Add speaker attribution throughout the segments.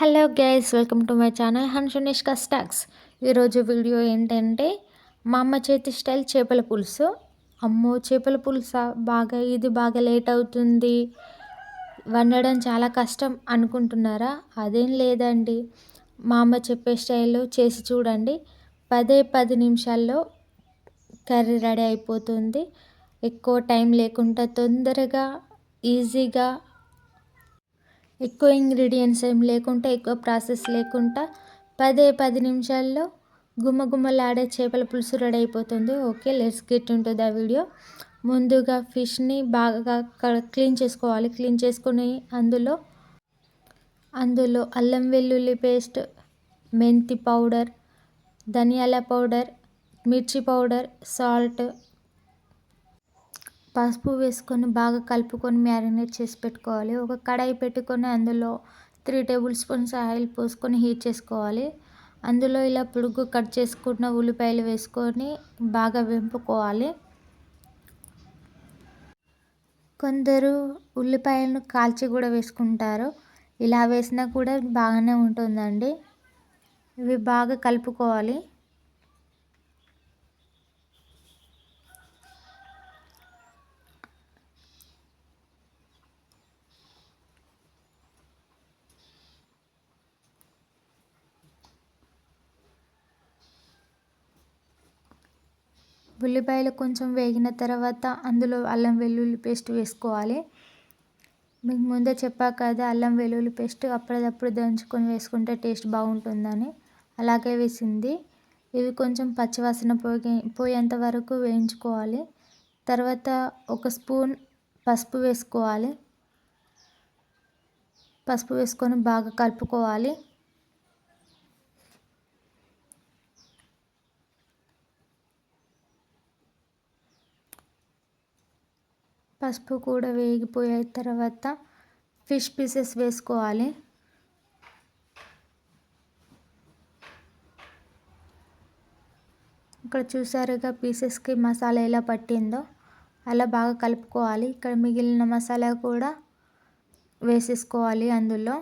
Speaker 1: Hello guys welcome to my channel హన్షునిష్ కస్టాక్స్ ఈరోజు video ఏంటంటే మా అమ్మ చేతి స్టైల్ చేపల పులుసు. అమ్మో చేపల పులుసా? బాగా ఇది బాగా లేట్ అవుతుంది. వండడం చాలా కష్టం అనుకుంటున్నారా? అదేం లేదండి. మా అమ్మ చెప్పే స్టైల్లో చేసి చూడండి. పదే పది నిమిషాల్లో కర్రీ రెడీ అయిపోతుంది. ఎక్కువ టైం లేకుండా తొందరగా ఈజీగా ఎక్కువ ఇంగ్రీడియంట్స్ ఏం లేకుండా ఎక్కువ ప్రాసెస్ లేకుండా పదే పది నిమిషాల్లో గుమ్మగుమ్మలాడే చేపల పులుసు రెడీ అయిపోతుంది. ఓకే లెట్స్ గెట్ ఉంటుంది ద వీడియో ముందుగా ఫిష్ని బాగా క్లీన్ చేసుకోవాలి. క్లీన్ చేసుకుని అందులో అందులో అల్లం వెల్లుల్లి పేస్ట్ మెంతి పౌడర్ ధనియాల పౌడర్ మిర్చి పౌడర్ సాల్ట్ పసుపు వేసుకొని బాగా కలుపుకొని మ్యారినేట్ చేసి పెట్టుకోవాలి. ఒక కడాయి పెట్టుకొని అందులో త్రీ టేబుల్ స్పూన్స్ ఆయిల్ పోసుకొని హీట్ చేసుకోవాలి. అందులో ఇలా పొడుగు కట్ చేసుకున్న ఉల్లిపాయలు వేసుకొని బాగా వెంపుకోవాలి. కొందరు ఉల్లిపాయలను కాల్చి కూడా వేసుకుంటారు. ఇలా వేసినా కూడా బాగానే ఉంటుందండి. ఇవి బాగా కలుపుకోవాలి. ఉల్లిపాయలు కొంచెం వేగిన తర్వాత అందులో అల్లం వెల్లుల్లి పేస్ట్ వేసుకోవాలి. మీకు ముందే చెప్పా కదా అల్లం వెల్లుల్లి పేస్ట్ అప్పటిదప్పుడు దంచుకొని వేసుకుంటే టేస్ట్ బాగుంటుందని. అలాగే వేసింది. ఇవి కొంచెం పచ్చివాసన పోయి పోయేంత వరకు వేయించుకోవాలి. తర్వాత ఒక స్పూన్ పసుపు వేసుకోవాలి. పసుపు వేసుకొని బాగా కలుపుకోవాలి. పసుపు కూడా వేగిపోయిన తర్వాత ఫిష్ పీసెస్ వేసుకోవాలి. ఇక్కడ చూసారుగా పీసెస్కి మసాలా ఎలా పట్టిందో అలా బాగా కలుపుకోవాలి. ఇక్కడ మిగిలిన మసాలా కూడా వేసేసుకోవాలి అందులో.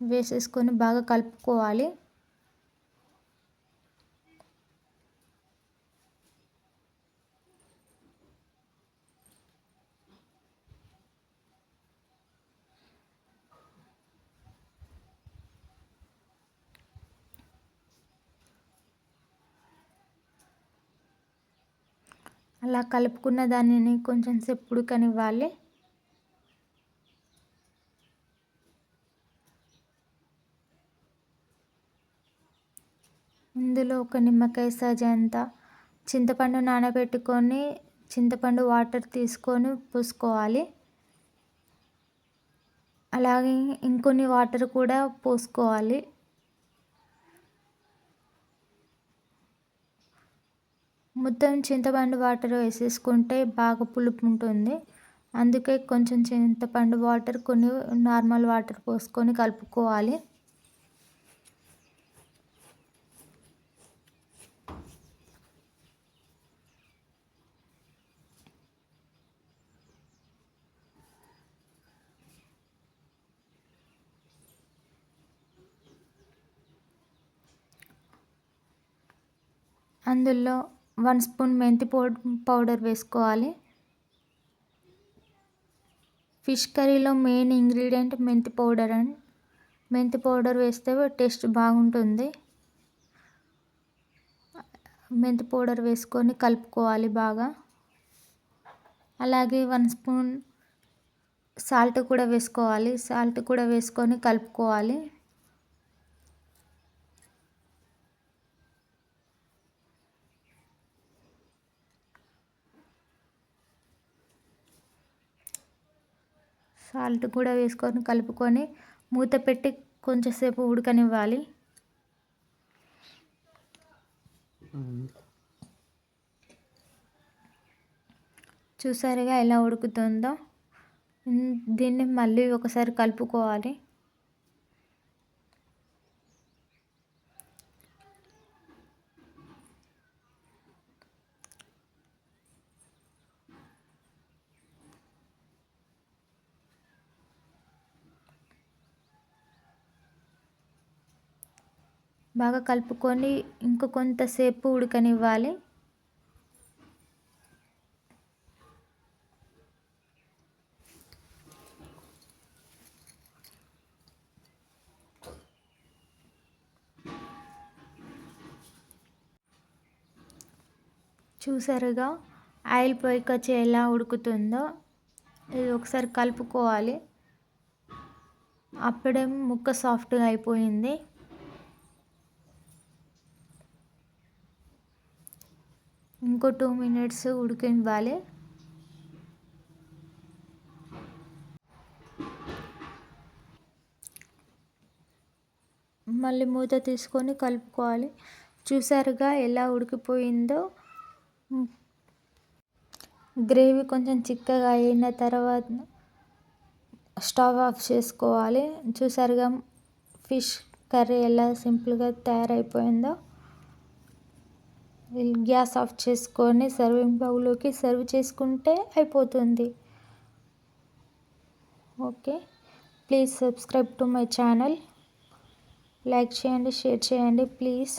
Speaker 1: వేసేసుకొని బాగా కలుపుకోవాలి. అలా కలుపుకున్న దానిని కొంచెం సేపు ఉడకనివ్వాలి ఇందులో ఒక నిమ్మకాయ సజంత చింతపండు నానబెట్టుకొని చింతపండు వాటర్ తీసుకొని పోసుకోవాలి. అలాగే ఇంకొన్ని వాటర్ కూడా పోసుకోవాలి. మొత్తం చింతపండు వాటర్ వేసేసుకుంటే బాగా పులుపు ఉంటుంది అందుకే కొంచెం చింతపండు వాటర్ కొన్ని నార్మల్ వాటర్ పోసుకొని కలుపుకోవాలి. అందులో వన్ స్పూన్ మెంతి పౌడర్ వేసుకోవాలి. ఫిష్ కర్రీలో మెయిన్ ఇంగ్రీడియంట్ మెంతి పౌడర్ అండ్ మెంతి పౌడర్ వేస్తే టేస్ట్ బాగుంటుంది. మెంతి పౌడర్ వేసుకొని కలుపుకోవాలి బాగా. అలాగే వన్ స్పూన్ సాల్ట్ కూడా వేసుకోవాలి. సాల్ట్ కూడా వేసుకొని కలుపుకోవాలి. సాల్ట్ కూడా వేసుకొని కలుపుకొని మూత పెట్టి కొంచెంసేపు ఉడకనివ్వాలి. చూసారుగా ఎలా ఉడుకుతుందో? దీన్ని మళ్ళీ ఒకసారి కలుపుకోవాలి. బాగా కలుపుకొని ఇంక కొంతసేపు ఉడకనివ్వాలి. చూసారుగా ఆయిల్ పైకి ఎలా ఉడుకుతుందో ఇది ఒకసారి కలుపుకోవాలి. అప్పుడే ముక్క సాఫ్ట్గా అయిపోయింది. ఇంకో టూ మినిట్స్ ఉడికివ్వాలి మళ్ళీ మూత తీసుకొని కలుపుకోవాలి. చూసారుగా ఎలా ఉడికిపోయిందో? గ్రేవీ కొంచెం చిక్కగా అయిన తర్వాత స్టవ్ ఆఫ్ చేసుకోవాలి. చూసారుగా ఫిష్ కర్రీ ఎలా సింపుల్గా తయారైపోయిందో? గ్యాస్ ఆఫ్ చేసుకొని సర్వింగ్ బౌల్లోకి సర్వ్ చేసుకుంటే అయిపోతుంది. Okay. Please subscribe to my channel. Like చేయండి షేర్ చేయండి ప్లీజ్.